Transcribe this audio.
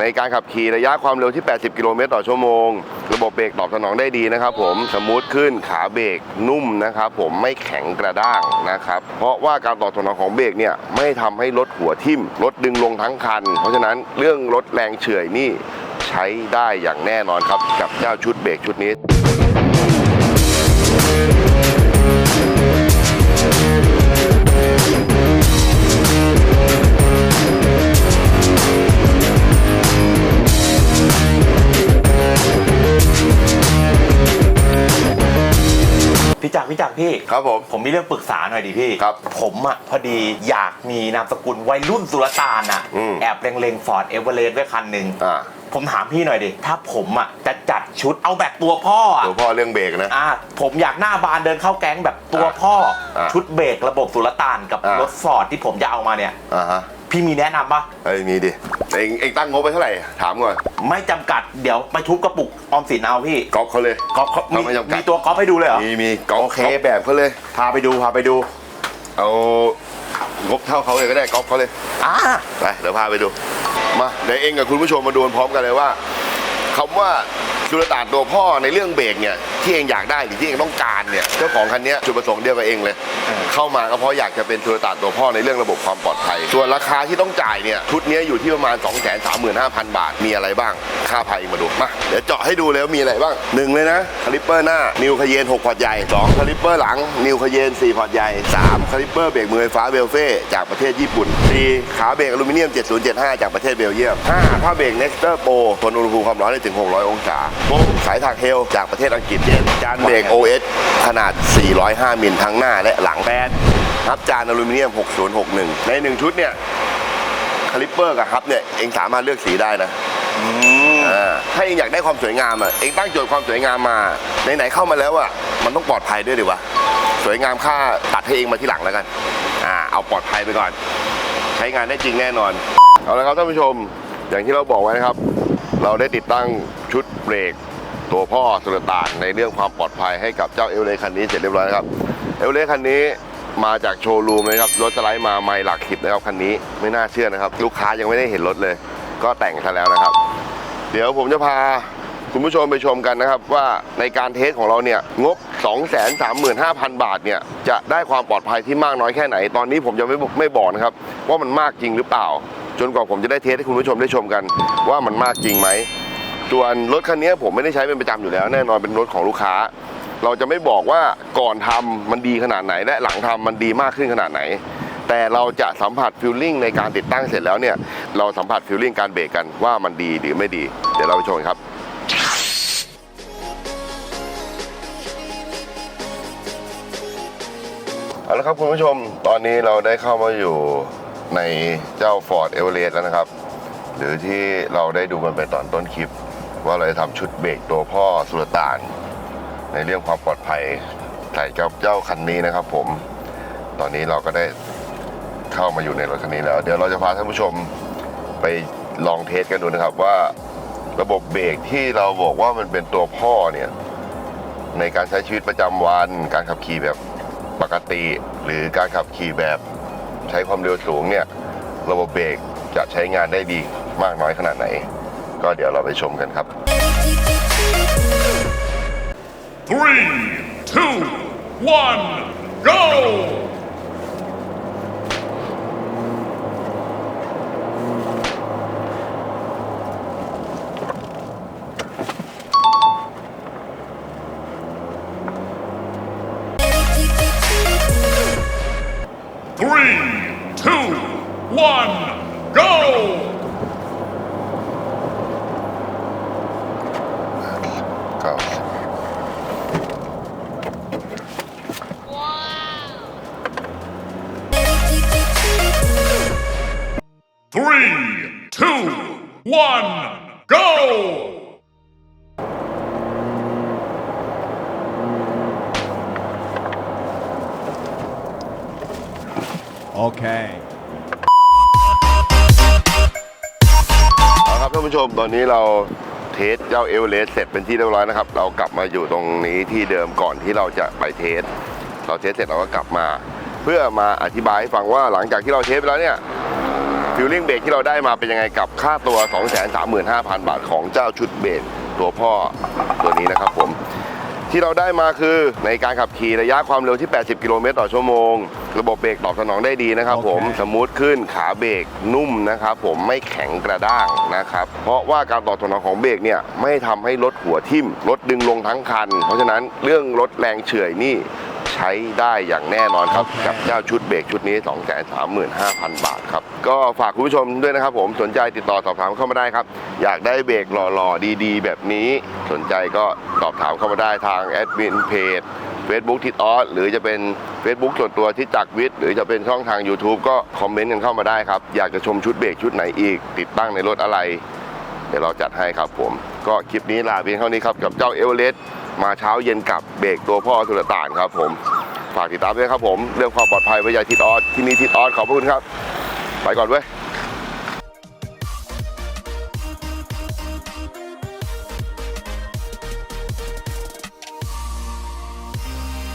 ในการขับขี่ระยะความเร็วที่ 80 กิโลเมตรต่อชั่วโมง ระบบเบรกตอบสนองได้ดีนะครับผมสมูทขึ้นขาเบรกนุ่มนะครับผมไม่แข็งกระด้างนะครับเพราะว่าการตอบสนองของเบรกเนี่ยไม่ทำให้รถหัวทิ่มรถดึงลงทั้งคัน เพราะฉะนั้นเรื่องรถแรงเฉื่อยนี่ใช้ได้อย่างแน่นอนครับกับเจ้าชุดเบรกชุดนี้ พี่จักรพี่จักรพี่ ครับผม ผมมีเรื่องปรึกษาหน่อยดิพี่ครับผมอะพอดีอยากมีนามสกุลวัยรุ่นสุลต่านอะอืม แอบเล็งๆฟอร์ดเอเวอเรสต์ไว้คันหนึ่งอ่าผมถามพี่หน่อยดิถ้าผมอะจะจัดชุดเอาแบบตัวพ่ออะตัวพ่อเรื่องเบรกนะ อะผมอยากหน้าบานเดินเข้าแก๊งแบบตัวพ่ออาชุดเบรกระบบสุลต่านกับอ่ารถฟอร์ดที่ผมจะเอามาเนี่ย อ่าฮะ พี่มีแนะนำปะเอ้ยมีดิเองเองตั้งงบไปเท่าไหร่ ถามก่อนไม่จำกัดเดี๋ยวไปทุบกระปุกออมสินเอาพี่ก๊อปเขาเลยก๊อฟเขามีเขาไม่จำกัดมีตัวก๊อฟให้ดูเลยเหรอมีมีก๊อปโอเคก๊อปแบบเขาเลย พาไปดูพาไปดูเอางบเท่าเขาเลยก็ได้ก๊อปเขาเลยอ่าไปเดี๋ยวพาไปดู มาเดี๋ยวเองกับคุณผู้ชมมาดูพร้อมกันเลยว่าคำว่าสุลต่านตัวพ่อในเรื่องเบรกเนี่ย ที่เองอยากได้หรือที่เองต้องการเนี่ยเจ้าของคันเนี้ยจุดประสงค์เดียวกับเองเลย เข้ามาก็เพราะอยากจะเป็นสุลต่านตัวพ่อในเรื่องระบบความปลอดภัย ส่วนราคาที่ต้องจ่ายเนี่ยชุดเนี้ยอยู่ที่ประมาณ 2 3 5 0 0 0 บาท มีอะไรบ้าง ค่าภัยมาดูมาเดี๋ยวเจาะให้ดูเลยว่ามีอะไรบ้างหนึ่งเลยนะคาลิปเปอร์หน้านิวคเยน6พอร์ตใหญ่2คาลิปเปอร์หลังนิวคเยน4พอร์ตใหญ่3คาลิปเปอร์เบรกมือไฟฟ้าเวลเฟ่จากประเทศญี่ปุ่น4ขาเบรกอลูมิเนียม 7075 จากประเทศเบลเยียม5ผ้าเบรก Nexter Pro ทนอุณหภูมิความร้อนได้ถึง 600 องศา6สายถักเฮลจากประเทศอังกฤษจานเบรก OS ขนาด 405 มิลทั้งหน้าและหลังแปดฮับจานอลูมิเนียม 6061 ใน1ชุดเนี่ยคาลิปเปอร์กับฮับเนี่ยเองสามารถเลือกสีได้นะอ่าถ้าเองอยากได้ความสวยงามอะเองตั้งโจทย์ความสวยงามมาไหนๆเข้ามาแล้วอะมันต้องปลอดภัยด้วยดิวะสวยงามค่าตัดให้เองมาที่หลังแล้วกันอ่าเอาปลอดภัยไปก่อน ใช้งานได้จริงแน่นอน เอาละครับท่านผู้ชมอย่างที่เราบอกไว้นะครับ เราได้ติดตั้งชุดเบรก ตัวพ่อสุลต่านในเรื่องความปลอดภัยให้กับเจ้าเอลเลคันนี้เสร็จเรียบร้อยครับเอลเลคันนี้มาจากโชว์รูมนะครับรถสไลด์มาไม่หลักสิบนะครับคันนี้ไม่น่าเชื่อนะครับ ลูกค้ายังไม่ได้เห็นรถเลย ก็แต่งซะแล้วนะครับ เดี๋ยวผมจะพาคุณผู้ชมไปชมกันนะครับว่าในการเทสของเราเนี่ยงบ 235,000 บาทเนี่ยจะได้ความปลอดภัยที่มากน้อยแค่ไหน ตอนนี้ผมจะไม่ไม่บอกนะครับว่ามันมากจริงหรือเปล่า จนกว่าผมจะได้เทสให้คุณผู้ชมได้ชมกัน ว่ามันมากจริงไหม ส่วนรถคันนี้ผมไม่ได้ใช้เป็นประจำอยู่แล้ว แน่นอนเป็นรถของลูกค้า เราจะไม่บอกว่าก่อนทำมันดีขนาดไหน และหลังทำมันดีมากขึ้นขนาดไหน แต่เราจะสัมผัสฟิลลิ่งในการติดตั้งเสร็จแล้วเนี่ยเราสัมผัสฟิลลิ่งการเบรกกันว่ามันดีหรือไม่ดี เดี๋ยวเราไปชมครับเอาละครับคุณผู้ชมตอนนี้เราได้เข้ามาอยู่ในเจ้า Ford e v e r e s t แล้วนะครับ หรือที่เราได้ดูกันไปตอนต้นคลิป ว่าเราจะทำชุดเบรกตัวพ่อสุลต่าน ในเรื่องความปลอดภัยใส่กับเจ้าคันนี้นะครับ ผม ตอนนี้เราก็ได้เข้ามาอยู่ในรถคันนี้แล้ว เดี๋ยวเราจะพาท่านผู้ชมไปลองเทสกันดูนะครับว่าระบบเบรกที่เราบอกว่ามันเป็นตัวพ่อเนี่ย ในการใช้ชีวิตประจำวัน การขับขี่แบบปกติ หรือการขับขี่แบบใช้ความเร็วสูงเนี่ย ระบบเบรกจะใช้งานได้ดีมากน้อยขนาดไหน ก็เดี๋ยวเราไปชมกันครับ Three, two, one, go! Three, two, one, go! Three, two, one, go! เอาครับท่านผู้ชมตอนนี้เราเทสเจ้าเอเวอเรสต์เสร็จเป็นที่เรียบร้อยนะครับ เรากลับมาอยู่ตรงนี้ที่เดิมก่อนที่เราจะไปเทส เราเทสเสร็จเราก็กลับมา เพื่อมาอธิบายให้ฟังว่าหลังจากที่เราเทสไปแล้วเนี่ย ฟิลลิ่งเบรกที่เราได้มาเป็นยังไงกับค่าตัว 235,000 บาทของเจ้าชุดเบรกตัวพ่อตัวนี้นะครับผมที่เราได้มาคือในการขับขี่ระยะความเร็วที่ 80 กิโลเมตรต่อชั่วโมง ระบบเบรกตอบสนองได้ดีนะครับผมสมูทขึ้นขาเบรกนุ่มนะครับ ผมไม่แข็งกระด้างนะครับ เพราะว่าการตอบสนองของเบรกเนี่ยไม่ทำให้รถหัวทิ่มรถดึงลงทั้งคัน เพราะฉะนั้นเรื่องรถแรงเฉื่อยนี่ ใช้ได้อย่างแน่นอนครับ กับเจ้าชุดเบรกชุดนี้ 235,000 บาทครับ ก็ฝากคุณผู้ชมด้วยนะครับผมสนใจติดต่อสอบถามเข้ามาได้ครับ อยากได้เบรกหล่อๆ ดีๆ แบบนี้ สนใจก็สอบถามเข้ามาได้ทางแอดมินเพจ Facebook ทิดออสหรือจะเป็น Facebook ส่วนตัวที่จักวิทย์หรือจะเป็นช่องทาง YouTube ก็คอมเมนต์กันเข้ามาได้ครับ อยากจะชมชุดเบรกชุดไหนอีก ติดตั้งในรถอะไร เดี๋ยวเราจัดให้ครับผม ก็คลิปนี้ลาเพียงเท่านี้ครับกับเจ้าเอเวอเรสต์ มาเช้าเย็นกลับเบรกตัวพ่อสุลต่านครับผม ฝากติดตามด้วยครับผม เรื่องความปลอดภัยวิทยาทิศออสที่นี่ทิศออสขอบพระคุณครับ ไปก่อนเว้ย